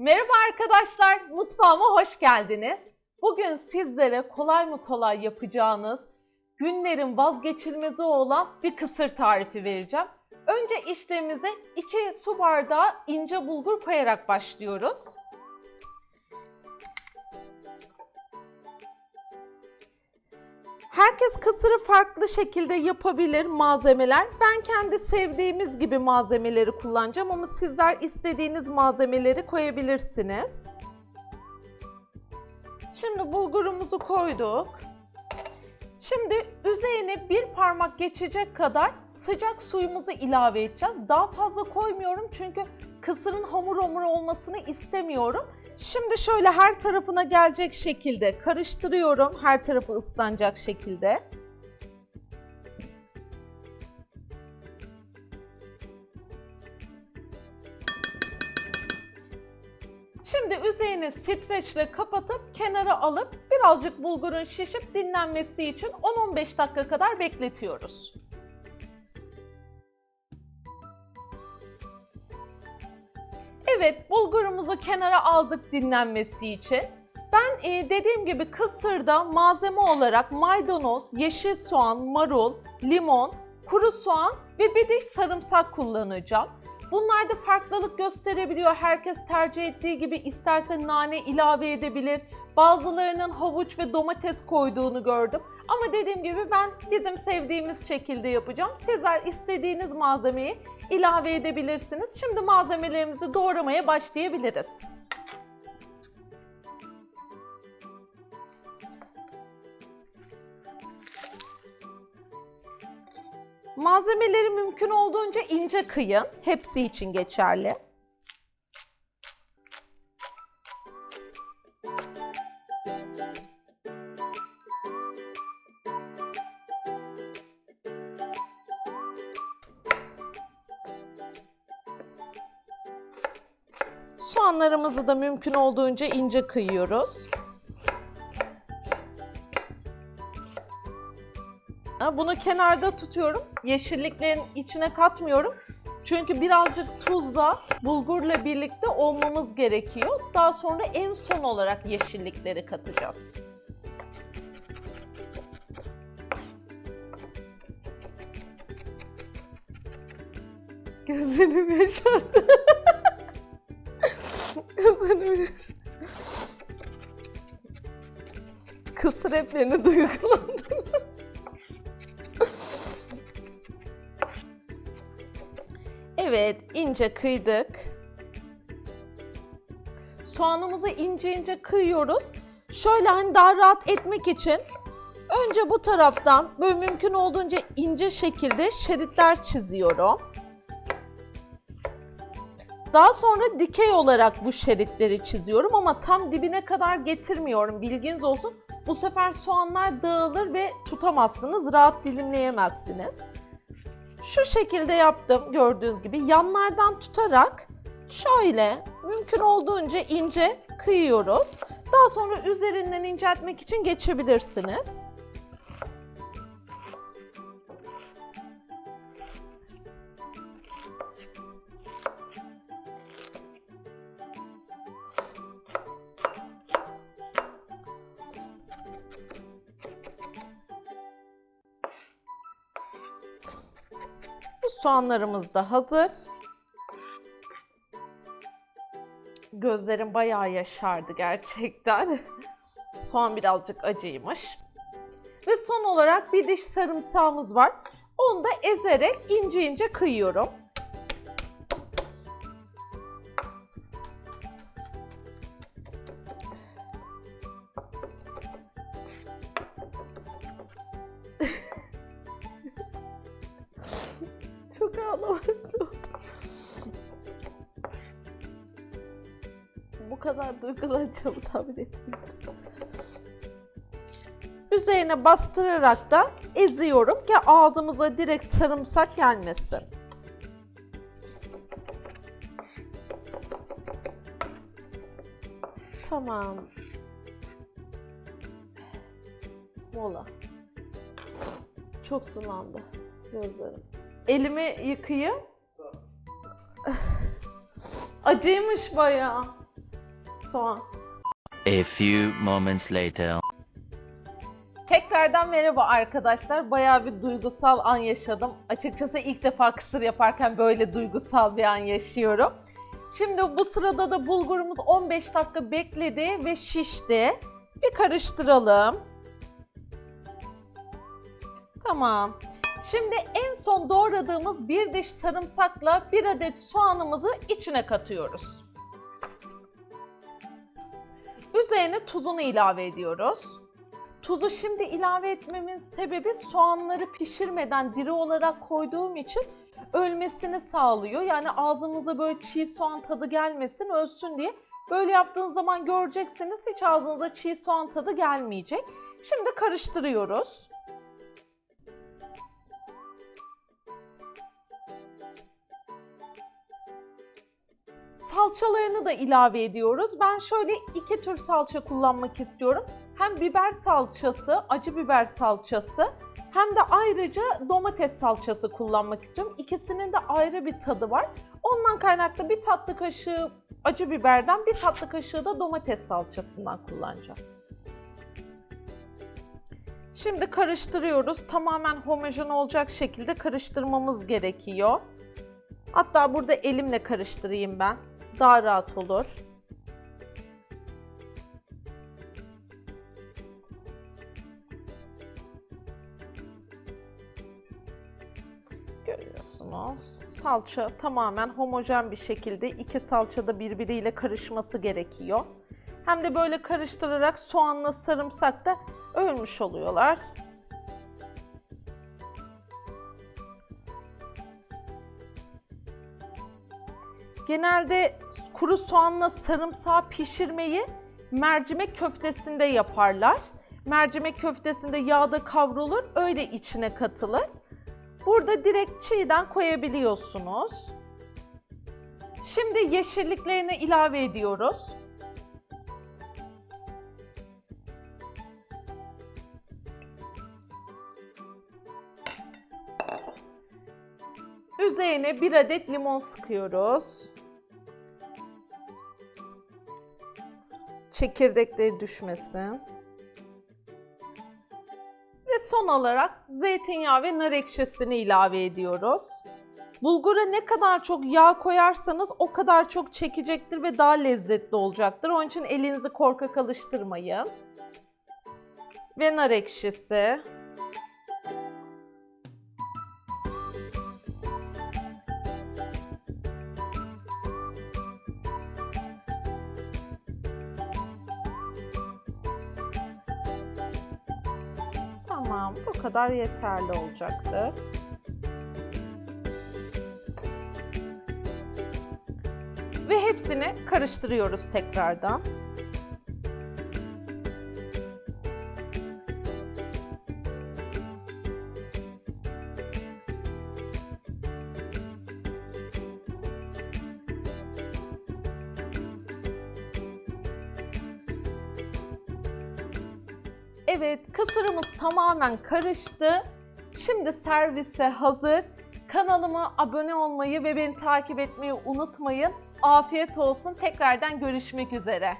Merhaba arkadaşlar, mutfağıma hoş geldiniz. Bugün sizlere kolay mı kolay yapacağınız, günlerin vazgeçilmezi olan bir kısır tarifi vereceğim. Önce işlemimize 2 su bardağı ince bulgur koyarak başlıyoruz. Herkes kısırı farklı şekilde yapabilir malzemeler. Ben kendi sevdiğimiz gibi malzemeleri kullanacağım ama sizler istediğiniz malzemeleri koyabilirsiniz. Şimdi bulgurumuzu koyduk. Şimdi üzerine bir parmak geçecek kadar sıcak suyumuzu ilave edeceğiz. Daha fazla koymuyorum çünkü kısırın hamur hamur olmasını istemiyorum. Şimdi şöyle her tarafına gelecek şekilde karıştırıyorum. Her tarafı ıslanacak şekilde. Şimdi üzerini streçle kapatıp kenara alıp birazcık bulgurun şişip dinlenmesi için 10-15 dakika kadar bekletiyoruz. Evet, bulgurumuzu kenara aldık dinlenmesi için. Ben e, dediğim gibi kısırda malzeme olarak maydanoz, yeşil soğan, marul, limon, kuru soğan ve bir diş sarımsak kullanacağım. Bunlarda farklılık gösterebiliyor. Herkes tercih ettiği gibi isterse nane ilave edebilir. Bazılarının havuç ve domates koyduğunu gördüm. Ama dediğim gibi ben bizim sevdiğimiz şekilde yapacağım. Sizler istediğiniz malzemeyi ilave edebilirsiniz. Şimdi malzemelerimizi doğramaya başlayabiliriz. Malzemeleri mümkün olduğunca ince kıyın. Hepsi için geçerli. Soğanlarımızı da mümkün olduğunca ince kıyıyoruz. Bunu kenarda tutuyorum. Yeşilliklerin içine katmıyorum. Çünkü birazcık tuzla bulgurla birlikte olmamız gerekiyor. Daha sonra en son olarak yeşillikleri katacağız. Gözlerim yaşardı. Hep beni duygulandırdı. Evet, ince kıydık. Soğanımızı ince ince kıyıyoruz. Şöyle hani daha rahat etmek için önce bu taraftan böyle mümkün olduğunca ince şekilde şeritler çiziyorum. Daha sonra dikey olarak bu şeritleri çiziyorum ama tam dibine kadar getirmiyorum bilginiz olsun. Bu sefer soğanlar dağılır ve tutamazsınız, rahat dilimleyemezsiniz. Şu şekilde yaptım gördüğünüz gibi. Yanlardan tutarak şöyle mümkün olduğunca ince kıyıyoruz. Daha sonra üzerinden inceltmek için geçebilirsiniz. Soğanlarımız da hazır. Gözlerim bayağı yaşardı gerçekten. Soğan birazcık acıymış. Ve son olarak bir diş sarımsağımız var. Onu da ezerek ince ince kıyıyorum. Bu kadar duygulanacağımı tahmin etmiyordum. Üzerine bastırarak da eziyorum ki ağzımıza direkt sarımsak gelmesin. Tamam. Mola. Çok sulandı gözlerim. Elimi yıkayayım. Acıymış bayağı. soğan. A few moments later. Tekrardan merhaba arkadaşlar. Bayağı bir duygusal an yaşadım. Açıkçası ilk defa kısır yaparken böyle duygusal bir an yaşıyorum. Şimdi bu sırada da bulgurumuz 15 dakika bekledi ve şişti. Bir karıştıralım. Tamam. Şimdi en son doğradığımız bir diş sarımsakla bir adet soğanımızı içine katıyoruz. Üzerine tuzunu ilave ediyoruz. Tuzu şimdi ilave etmemin sebebi soğanları pişirmeden diri olarak koyduğum için ölmesini sağlıyor. Yani ağzınıza böyle çiğ soğan tadı gelmesin, ölsün diye. Böyle yaptığınız zaman göreceksiniz hiç ağzınıza çiğ soğan tadı gelmeyecek. Şimdi karıştırıyoruz. Salçalarını da ilave ediyoruz. Ben şöyle iki tür salça kullanmak istiyorum. Hem biber salçası, acı biber salçası hem de ayrıca domates salçası kullanmak istiyorum. İkisinin de ayrı bir tadı var. Ondan kaynaklı bir tatlı kaşığı acı biberden, bir tatlı kaşığı da domates salçasından kullanacağım. Şimdi karıştırıyoruz. Tamamen homojen olacak şekilde karıştırmamız gerekiyor. Hatta burada elimle karıştırayım ben. Daha rahat olur. Görüyorsunuz. Salça tamamen homojen bir şekilde iki salça da birbiriyle karışması gerekiyor. Hem de böyle karıştırarak soğanla sarımsak da ölmüş oluyorlar. Genelde kuru soğanla sarımsağı pişirmeyi mercimek köftesinde yaparlar. Mercimek köftesinde yağda kavrulur, öyle içine katılır. Burada direkt çiğden koyabiliyorsunuz. Şimdi yeşilliklerini ilave ediyoruz. Üzerine bir adet limon sıkıyoruz. Çekirdekleri düşmesin. Ve son olarak zeytinyağı ve nar ekşisini ilave ediyoruz. Bulgura ne kadar çok yağ koyarsanız o kadar çok çekecektir ve daha lezzetli olacaktır. Onun için elinizi korkak alıştırmayın. Ve nar ekşisi. Kadar yeterli olacaktır. Ve hepsini karıştırıyoruz tekrardan. Evet, kısırımız tamamen karıştı. Şimdi servise hazır. Kanalıma abone olmayı ve beni takip etmeyi unutmayın. Afiyet olsun. Tekrardan görüşmek üzere.